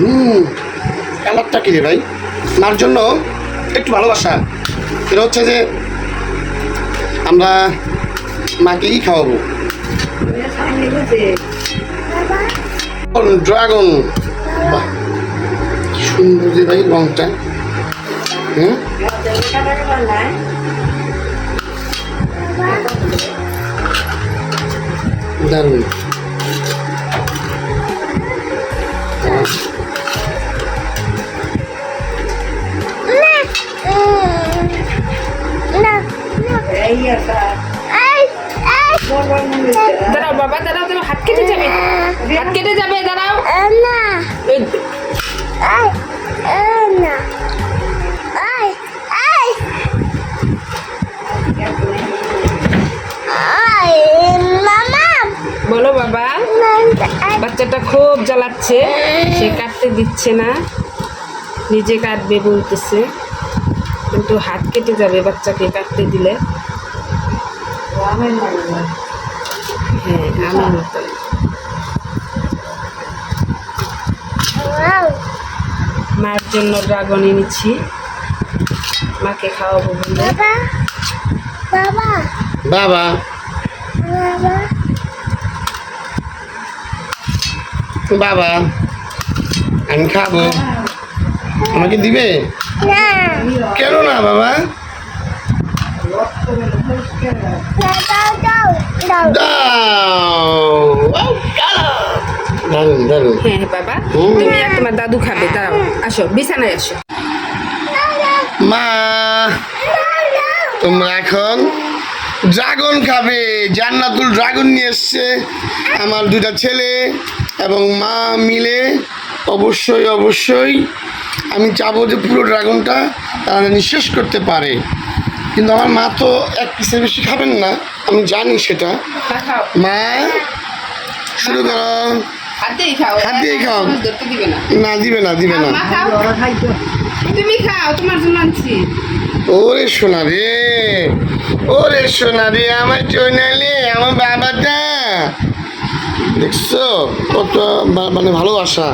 হুম। কালারটা কি রে ভাই? মার জন্য একটু ভালোবাসা। এটা হচ্ছে যে আমরা মাকেই খাওয়াবো? ড্রাগন। কি সুন্দর যে ভাই রংটা। হুম? দারুণ। বাবা দাঁড়াও দাঁড়াও হাত কেটে যাবে। হাত কেটে যাবে দাঁড়াও। এই, বলো বাবা বাচ্চাটা খুব জ্বালাচ্ছে সে কাটতে দিচ্ছে না নিজে কাটবে বলতেছে কিন্তু হাত কেটে যাবে বাচ্চাকে কাটতে দিলে। হ্যাঁ আমার মতো মার জন্য ড্রাগন এনেছি। মাকে খাওয়াবো বলে। বাবা বাবা। আমি খাব। আমাকে দিবে? কেন না বাবা? হ্যাঁ বাবা। তুমি আর তোমার দাদু খাবে দাঁড়াও আসো বিছানায় আসো। মা তোমরা এখন ড্রাগন খাবে। জান্নাতুল ড্রাগন নিয়ে এসছে আমার দুটা ছেলে এবং মা মিলে। অবশ্যই অবশ্যই আমি চাবো যে পুরো ড্রাগনটা তারা নিঃশেষ করতে পারে। কিন্তু আমার মা তো এক পিসের বেশি খাবেন না আমি জানি সেটা। মা শুরু করো খাও। না। না দিবে না দিবে না। তুমি খাও তোমার জন্য আনছি। ওরে সোনা রে ওরে সোনা রে আমার চৈনালে আমার বাবাটা। দেখছ? কত মানে ভালোবাসা।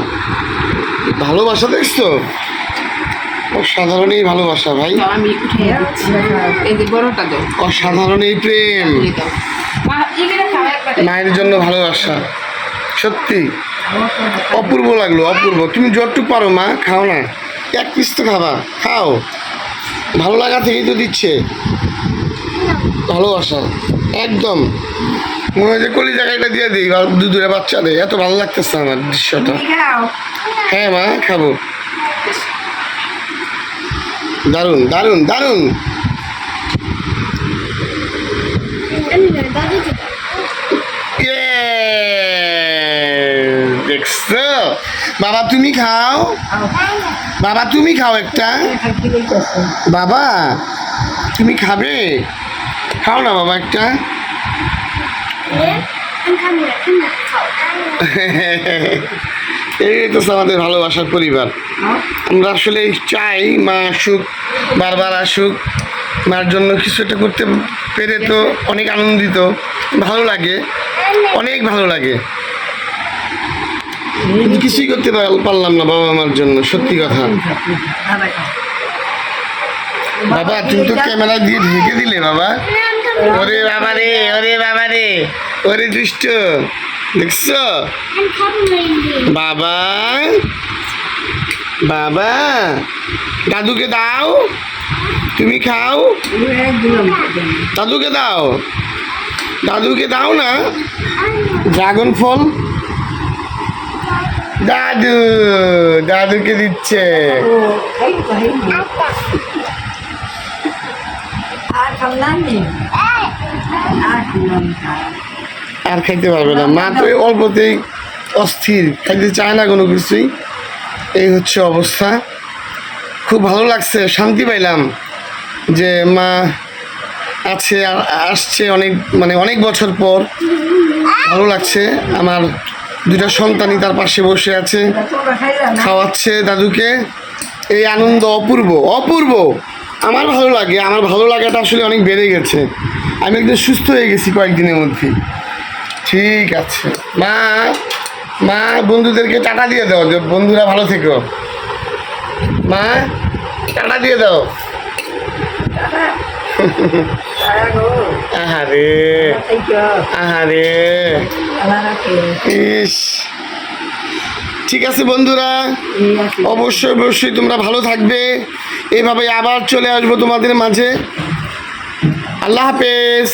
ভালোবাসা দেখছ? অসাধারণ এই ভালোবাসা ভাই। দাও, আমি উঠে দিচ্ছি এই যে বড়টা দাও অসাধারণ প্রেম মায়ের জন্য ভালোবাসা। সত্যি। অপূর্ব লাগল অপূর্ব। তুমি যতটুকু পারো মা খাও না। এক পিস তো খাবা। খাও। ভালো লাগা থেকেই তো দিচ্ছে। ভালোবাসা। একদম। মনে হয় যে কলি জায়গাটা দিয়ে দিই বা দুধুরে বাচ্চাদের এত ভালো লাগতেছে আমার দৃশ্যটা। হ্যাঁ মা খাব। দারুণ দারুণ দারুণ! দেখছ? বাবা তুমি খাও? বাবা তুমি খাও একটা। বাবা তুমি খাবে? খাও না বাবা একটা। এই তো আমাদের ভালোবাসার পরিবার। আমরা আসলে চাই মা আসুক বারবার আসুক মার জন্য কিছু একটা করতে পেরে তো অনেক আনন্দিত ভালো লাগে অনেক ভালো লাগে। কিছুই করতে পারলাম না বাবা মার জন্য সত্যি কথা। বাবা তুমি তো ক্যামেরা দিয়ে ঢেকে দিলে বাবা। ওরে বাবা রে ওরে বাবা রে ওরে দুষ্ট। দেখছ? বাবা বাবা, দাদুকে দাও। তুমি খাও। দাদুকে দাও। দাদুকে দাও না। ড্রাগন ফল। দাদু, দাদুকে দিচ্ছে। আর খাইতে পারবে না। মা তো অল্পতেই অস্থির খাইতে চায় না কোনো কিছুই। এই হচ্ছে অবস্থা। খুব ভালো লাগছে, শান্তি পাইলাম যে মা আছে আর আসছে অনেক মানে অনেক বছর পর। ভালো লাগছে, আমার দুটা সন্তানই তার পাশে বসে আছে, খাওয়াচ্ছে দাদুকে। এই আনন্দ অপূর্ব অপূর্ব। আমার ভালো লাগে, আমার ভালো লাগাটা আসলে অনেক বেড়ে গেছে। আমি একদম সুস্থ হয়ে গেছি কয়েকদিনের মধ্যে। ঠিক আছে। মা মা, বন্ধুদেরকে টাকা দিয়ে দাও, যে বন্ধুরা ভালো থেকো। মা টাকা দিয়ে দাও। আহারে আহারে। ইস। ঠিক আছে বন্ধুরা, অবশ্যই অবশ্যই তোমরা ভালো থাকবে। এভাবে আবার চলে আসব তোমাদের মাঝে। আল্লাহ হাফেজ।